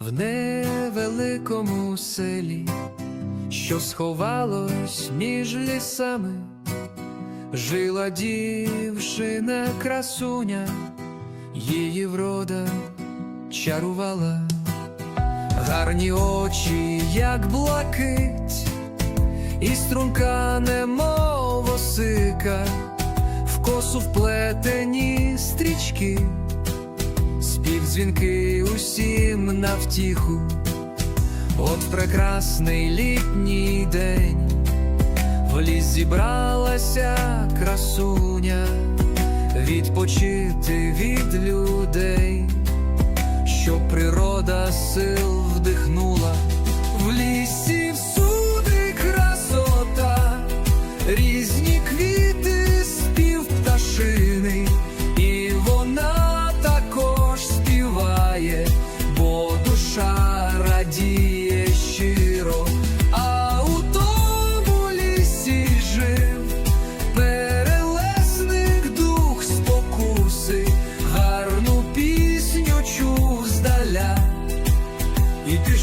в невеликому селі, що сховалось між лісами, жила дівчина красуня, її врода чарувала, гарні очі, як блакить, і струнка, немов осика, в косу вплетені стрічки спів дзвінки усім на втіху, от в прекрасний літній день. В ліс зібралася красуня, відпочити від людей,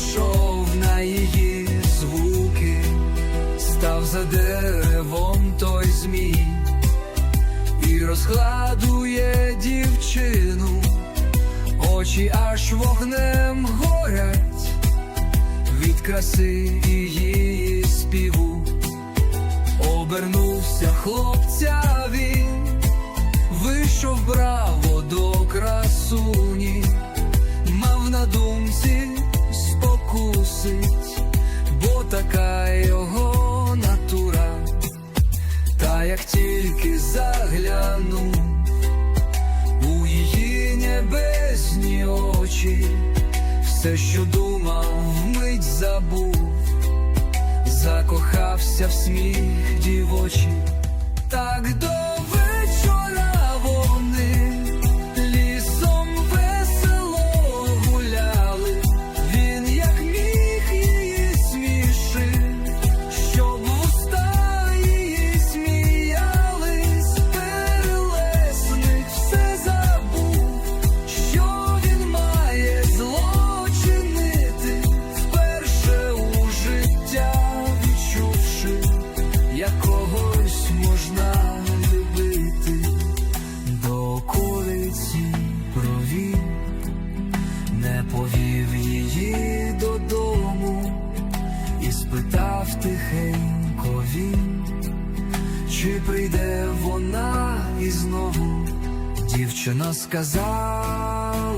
пішов на її звуки, став за деревом той змій і розгладує дівчину, очі аж вогнем горять від краси її співу. Обернувся хлопця як тільки заглянув у її небесні очі, все, що думав, вмить забув, закохався в сміх дівочі, так до тихенько він, чи прийде вона і знову. Дівчина сказала